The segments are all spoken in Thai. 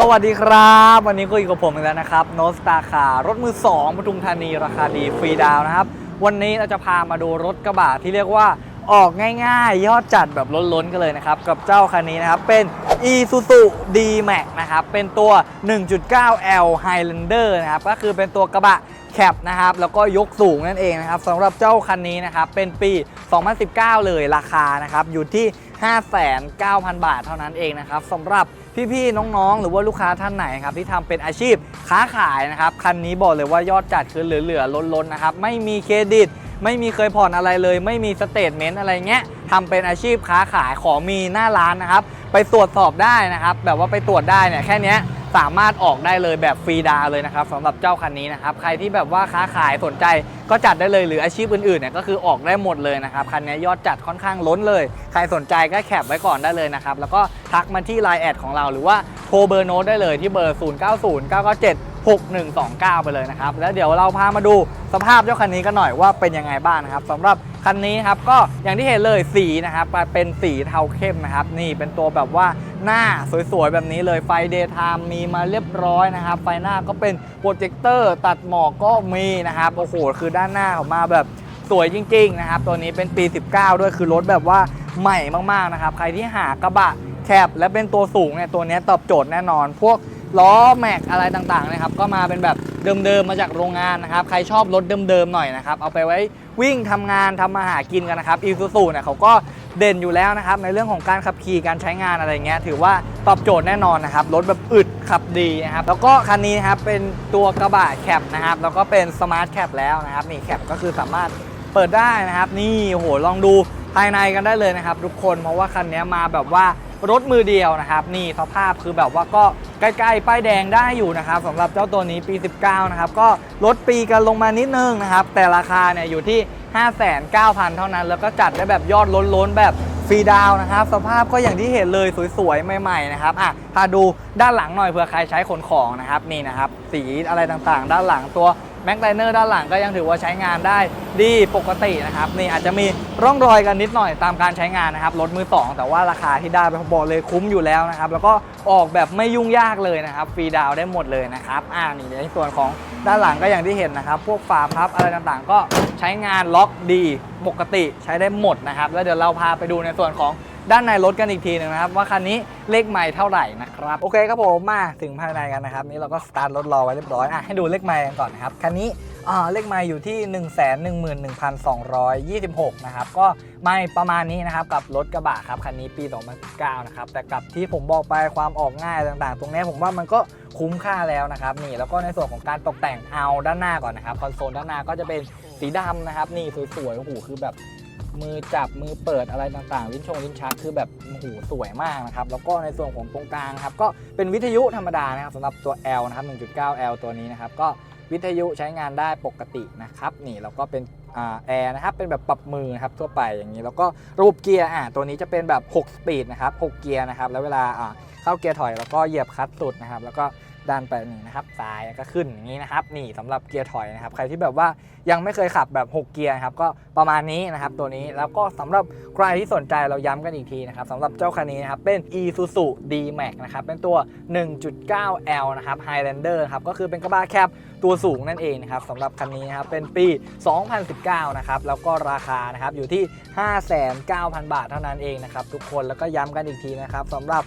สวัสดีครับ วันนี้ก็อยู่กับผมอีกแล้วนะครับโนสตาคารถมือ 2ปทุมธานีราคาดีฟรีดาวนะครับ วันนี้เราจะพามาดูรถกระบะที่เรียกว่าออกง่ายๆ ยอดจัดแบบล้นๆ กันเลยนะครับ กับเจ้าคันนี้นะครับ เป็น Isuzu D-Max นะครับ เป็นตัว 1.9L Highlander นะครับ ก็คือเป็นตัวกระบะแคปนะครับ แล้วก็ยกสูงนั่นเองนะครับสำหรับเจ้าคันนี้นะครับ เป็นปี 2019 เลยราคานะครับอยู่ที่ 59,000 บาทเท่านั้นเองนะครับสำหรับพี่ๆน้องๆ หรือว่าลูกค้าท่านไหนครับที่ทำเป็นอาชีพค้าขายนะครับคันนี้บอกเลยว่ายอดจัดคือเหลือๆล้นๆนะครับไม่มีเครดิต ไม่มีเคยผ่อนอะไรเลย ไม่มีสเตทเมนต์อะไรเงี้ยทำเป็นอาชีพค้าขายของมีหน้าร้านนะครับ ไปตรวจสอบได้นะครับ แบบว่าไปตรวจได้เนี่ยแค่เนี้ย สามารถออกได้เลยแบบฟรีดาวเลยนะครับสำหรับเจ้าคันนี้นะครับใครที่แบบว่าค้าขายสนใจก็จัดได้เลยหรืออาชีพอื่นๆเนี่ยก็คือออกได้หมดเลยนะครับคันนี้ยอดจัดค่อนข้างล้นเลย ใครสนใจก็แคปไว้ก่อนได้เลยนะครับแล้วก็ทักมาที่ไลน์แอดของเราหรือว่าโทรเบอร์โน้ตได้เลยที่เบอร์ 0 9 0 9 9 7 6129 ไปเลยนะครับ แล้วเดี๋ยวเราพามาดูสภาพเจ้าคันนี้กันหน่อยว่าเป็นยังไงบ้างนะครับสำหรับคันนี้ครับก็อย่างที่เห็นเลยสีนะครับเป็นสีเทาเข้มนะครับ นี่เป็นตัวแบบว่าหน้าสวยๆ แบบนี้เลยไฟเดย์ไทม์มีมาเรียบร้อยนะครับ ไฟหน้าก็เป็นโปรเจคเตอร์ตัดหมอกก็มีนะครับโอ้โหคือด้านหน้าของมาแบบสวยจริง ๆ นะครับ ตัวนี้เป็นปี 19 ด้วยคือรถแบบว่าใหม่มากๆนะครับ ใครที่หากระบะแคบและเป็นตัวสูงเนี่ยตัวนี้ตอบโจทย์แน่นอน พวก ล้อแม็กอะไรต่างๆนะครับก็มาเป็นแบบเดิมๆมาจากโรงงานนะครับใครชอบรถเดิมๆหน่อยนะครับเอาไปไว้วิ่งทำงานทำมาหากินกันนะครับอีซูซูเนี่ยเขาก็เด่นอยู่แล้วนะครับในเรื่องของการขับขี่การใช้งานอะไรเงี้ยถือว่าตอบโจทย์แน่นอนนะครับรถแบบอึดขับดีนะครับแล้วก็คันนี้นะครับเป็นตัวกระบะแคปนะครับแล้วก็เป็นสมาร์ทแคปแล้วนะครับนี่แคปก็คือสามารถเปิดได้นะครับ นี่โหลองดูภายในกันได้เลยนะครับ ทุกคนเพราะว่าคันนี้มาแบบว่า รถมือเดียวนะครับ นี่สภาพคือแบบว่าก็ใกล้ๆป้ายแดงได้อยู่นะครับสำหรับเจ้าตัวนี้ปี 19 นะครับ ก็ลดปีกันลงมานิดนึงนะครับ แต่ราคาเนี่ยอยู่ที่ 59,000 เท่านั้น แล้วก็จัดได้แบบยอดล้นๆแบบฟรีดาวน์นะครับ สภาพก็อย่างที่เห็นเลยสวยๆ ใหม่ๆนะครับอะพาดูด้านหลังหน่อยเผื่อใครใช้ขนของนะครับนี่นะครับ สีอะไรต่างๆ ด้านหลังตัว แม็กไลเนอร์ด้านหลังก็ยังถือว่าใช้งานได้ดีปกตินะครับนี่อาจจะมีร่องรอยกันนิดหน่อยตามการใช้งานนะครับรถมือสองแต่ว่าราคาที่ได้ไปบอกเลยคุ้มอยู่แล้วนะครับแล้วก็ออกแบบไม่ยุ่งยากเลยนะครับฟรีดาวน์ได้หมดเลยนะครับอ่านี่ในส่วนของด้านหลังก็อย่างที่เห็นนะครับพวกฝาพับอะไรต่างๆ ก็ใช้งานล็อกดีปกติใช้ได้หมดนะครับแล้วเดี๋ยวเราพาไปดูในส่วนของ ด้านในรถกันอีกทีหนึงนะครับ ว่าคันนี้เลขไมล์เท่าไหร่นะครับ โอเคครับผมมาถึงภายในกันนะครับ นี่เราก็สตาร์ทรถรอไว้เรียบร้อยอะให้ดูเลขไมล์กันก่อนนะครับคันนี้อ่าเลขไมล์อยู่ที่ 1 1 1 2 2 6 นะครับ ก็ไม่ประมาณนี้นะครับ กับรถกระบะครับ คันนี้ปี 2019 นะครับ แต่กับที่ผมบอกไปความออกง่ายต่างๆ ตรงนี้ผมว่ามันก็คุ้มค่าแล้วนะครับ นี่แล้วก็ในส่วนของการตกแต่งเอาด้านหน้าก่อนนะครับ คอนโซลด้านหน้าก็จะเป็นสีดำนะครับ นี่สวยๆโอ้โหคือแบบ มือจับมือเปิดอะไรต่างๆ ลิ้นชงลิ้นชักคือแบบโอ้โหสวยมากนะครับ แล้วก็ในส่วนของตรงกลางครับ ก็เป็นวิทยุธรรมดานะครับสำหรับตัว L นะครับ 1.9L ตัวนี้นะครับ ก็วิทยุใช้งานได้ปกตินะครับ นี่แล้วก็เป็นแอร์นะครับเป็นแบบปรับมือนะครับทั่วไปอย่างนี้ แล้วก็ระบบเกียร์อะตัวนี้จะเป็นแบบ 6 สปีดนะครับ 6 เกียร์นะครับ แล้วเวลาอ่าเข้าเกียร์ถอยแล้วก็เหยียบคัตช์สุดนะครับ แล้วก็ดันไปนี่นะครับซ้ายก็ขึ้นอย่างนี้นะครับ นี่สำหรับเกียร์ถอยนะครับ ใครที่แบบว่ายังไม่เคยขับแบบ 6 เกียร์นะครับก็ประมาณนี้นะครับ ตัวนี้แล้วก็สำหรับใครที่สนใจเราย้ำกันอีกทีนะครับสำหรับเจ้าคันนี้นะครับเป็น Isuzu D-Max นะครับเป็นตัว 1.9L นะครับ Highlander ครับก็คือเป็นกระบะแคปตัวสูงนั่นเองนะครับสำหรับคันนี้นะครับเป็นปี 2019นะครับแล้วก็ราคานะครับอยู่ที่ 59,000 บาทเท่านั้นเองนะครับทุกคนแล้วก็ย้ำกันอีกทีนะครับสำหรับ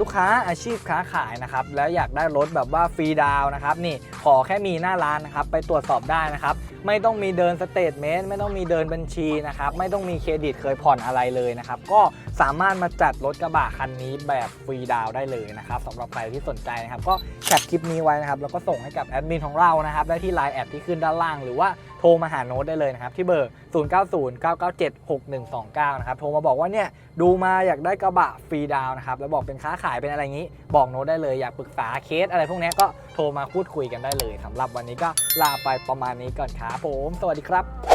ลูกค้าอาชีพค้าขายนะครับแล้วอยากได้รถแบบว่าฟรีดาวนะครับนี่ขอแค่มีหน้าร้านนะครับไปตรวจสอบได้นะครับไม่ต้องมีเดินสเตทเมนต์ไม่ต้องมีเดินบัญชีนะครับไม่ต้องมีเครดิตเคยผ่อนอะไรเลยนะครับก็สามารถมาจัดรถกระบะคันนี้แบบฟรีดาวได้เลยนะครับสำหรับใครที่สนใจนะครับก็แคปคลิปนี้ไว้นะครับแล้วก็ส่งให้กับแอดมินของเรานะครับได้ที่ไลน์แอดที่ขึ้นด้านล่างหรือว่า ทรมาหาโน้ตได้เลยนะครับ ที่เบอร์ 0909976129 นะครับ โทรมาบอกว่าเนี่ยดูมาอยากได้กระบะฟรีดาวนะครับ แล้วบอกเป็นค้าขายเป็นอะไรงนี้ บอกโน้ตได้เลยอยากปรึกษาเคสอะไรพวกนี้ก็โทรมาพูดคุยกันได้เลยสำหรับวันนี้ก็ลาไปประมาณนี้ก่อนครับผม สวัสดีครับ